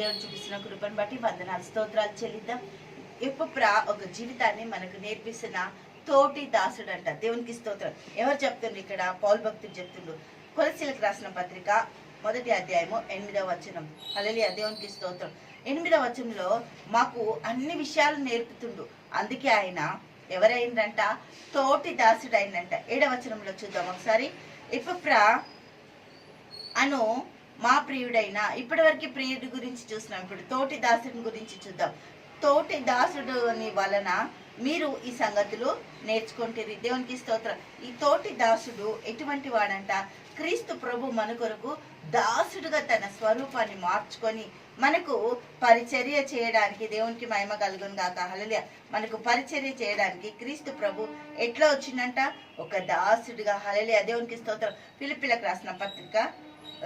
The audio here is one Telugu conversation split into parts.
దేవుడు చూపిస్తున్న కృపను బట్టి వందనాలు స్తోత్రాలు చెల్లిద్దాం. ఎప్పుడు ఒక జీవితాన్ని మనకు నేర్పిస్తున్న తోటి దాసుడు అంట దేవునికి స్తోత్రం. ఎవరు చెప్తుండ్రు ఇక్కడ? పౌల్ భక్తులు చెప్తుండ్రు. కొలసీలకు రాసిన పత్రిక మొదటి అధ్యాయము ఎనిమిదవ వచనం. అలలి దేవునికి స్తోత్రం. ఎనిమిదవ వచనంలో మాకు అన్ని విషయాలు నేర్పుతుండు. అందుకే ఆయన ఎవరైందంట తోటి దాసుడు అయిందంట ఏడవచనంలో చూద్దాం ఒకసారి. ఇప్పుప్రా అను మా ప్రియుడైన ఇప్పటి వరకు ప్రియుడి గురించి చూసినాం ఇప్పుడు తోటి దాసుని గురించి చూద్దాం. తోటి దాసుడు అని వలన మీరు ఈ సంగతులు నేర్చుకుంటారు. దేవునికి స్తోత్రం. ఈ తోటి దాసుడు ఎటువంటి వాడంట? క్రీస్తు ప్రభు మన కొరకు దాసుడుగా తన స్వరూపాన్ని మార్చుకొని మనకు పరిచర్య చేయడానికి దేవునికి మహిమ కలుగును గాక. హలలియ మనకు పరిచర్య చేయడానికి క్రీస్తు ప్రభు ఎట్లా వచ్చిందంట ఒక దాసుడిగా. హలలియ దేవునికి స్తోత్రం. పిలిపిలకు రాసిన పత్రిక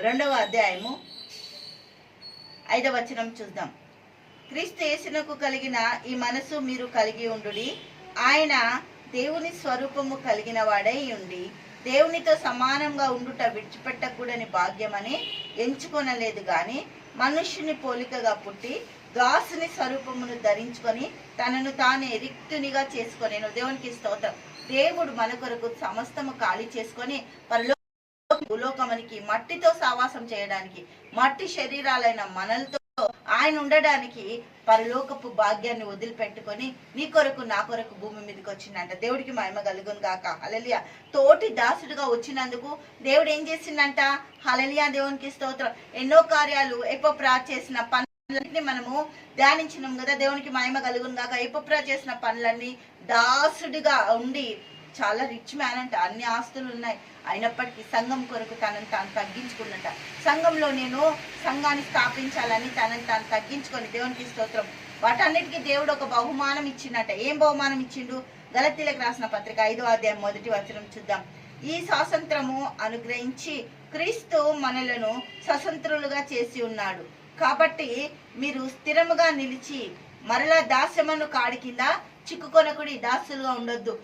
రెండవ అధ్యాయము ఐదవ వచనం చూద్దాం. క్రీస్తు యేసునకు కలిగిన ఈ మనసు మీరు కలిగి ఉండుడి. ఆయన దేవుని స్వరూపము కలిగిన వాడై ఉండి దేవునితో సమానంగా ఉండుట విడిచిపెట్టకూడని భాగ్యమని ఎంచుకొనలేదు కానీ మనుష్యుని పోలికగా పుట్టి దాసుని స్వరూపమును ధరించుకొని తనను తానే రిక్తునిగా చేసుకొని దేవునికి స్తోత్రం. దేవుడు మన కొరకు సమస్తము ఖాళీ చేసుకొని పరలో భూలోకమునికి మట్టితో సావాసం చేయడానికి మట్టి శరీరాలైన మనలతో ఆయన ఉండడానికి పరలోకపు భాగ్యాన్ని వదిలిపెట్టుకొని నీ కొరకు నా కొరకు భూమి మీదకి వచ్చిందంట. దేవుడికి మహిమ కలుగును గాక. హలలియ తోటి దాసుడుగా వచ్చినందుకు దేవుడు ఏం చేసిందంట? హలలియా దేవునికి స్తోత్రం. ఎన్నో కార్యాలు ఎపోప్రా చేసిన పనులన్నీ మనము ధ్యానించినాం కదా. దేవునికి మహిమ కలుగును గాక. ఎపోప్రా చేసిన పనులన్నీ దాసుడిగా ఉండి చాలా రిచ్ మ్యాన్ అంట. అన్ని ఆస్తులు ఉన్నాయి. అయినప్పటికీ సంఘం కొరకు తనను తాను తగ్గించుకున్నట. సంఘంలో నేను సంఘాన్ని స్థాపించాలని తనని తాను తగ్గించుకొని దేవునికి స్తోత్రం. వాటన్నిటికీ దేవుడు ఒక బహుమానం ఇచ్చిండట. ఏం బహుమానం ఇచ్చిండు? గలతీలకు రాసిన పత్రిక ఐదో అధ్యాయం మొదటి వచనం చూద్దాం. ఈ స్వాతంత్రము అనుగ్రహించి క్రీస్తు మనలను స్వతంత్రులుగా చేసి ఉన్నాడు. కాబట్టి మీరు స్థిరముగా నిలిచి మరలా దాస్యమను కాడి కింద చిక్కుకొనకుడి దాసులుగా ఉండొద్దు.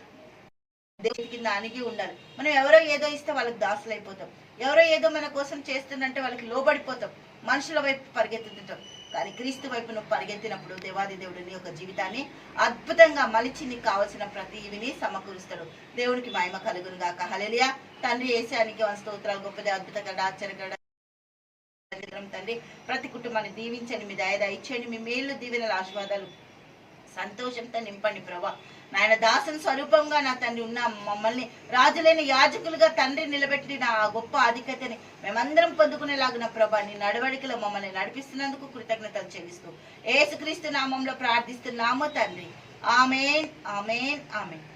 దేవుడి కింద అణిగి ఉండాలి. మనం ఎవరో ఏదో ఇస్తే వాళ్ళకి దాసులు అయిపోతాం. ఎవరో ఏదో మన కోసం చేస్తుందంటే వాళ్ళకి లోబడిపోతాం. మనుషుల వైపు పరిగెత్తుతుంటాం. కానీ క్రీస్తు వైపు నువ్వు పరిగెత్తినప్పుడు దేవాది దేవుడు నీ యొక్క జీవితాన్ని అద్భుతంగా మలిచి నీకు కావలసిన ప్రతి ఇవిని సమకూరుస్తాడు. దేవునికి మహిమ కలుగును గాక. హలెలియా తండ్రి ఏసానికి వంశ స్తోత్రాలు. గొప్పది అద్భుతంగా ఆశ్చర్యకడ తండ్రి. ప్రతి కుటుంబాన్ని దీవించండి. మీ దయ ఇచ్చేయండి. మీ మేలు దీవెనల ఆశీర్వాదాలు సంతోషంతో నింపండి ప్రభా. నాయన దాసన స్వరూపంగా నా తండ్రి ఉన్న మమ్మల్ని రాజులైన యాజకులుగా తండ్రి నిలబెట్టిన ఆ గొప్ప ఆధిక్యతని మేమందరం పొందుకునేలాగిన ప్రభా నీ నడవడికలో మమ్మల్ని నడిపిస్తున్నందుకు కృతజ్ఞతలు చెల్లిస్తూ ఏసుక్రీస్తు నామంలో ప్రార్థిస్తున్నాము తండ్రి. Amen amen amen.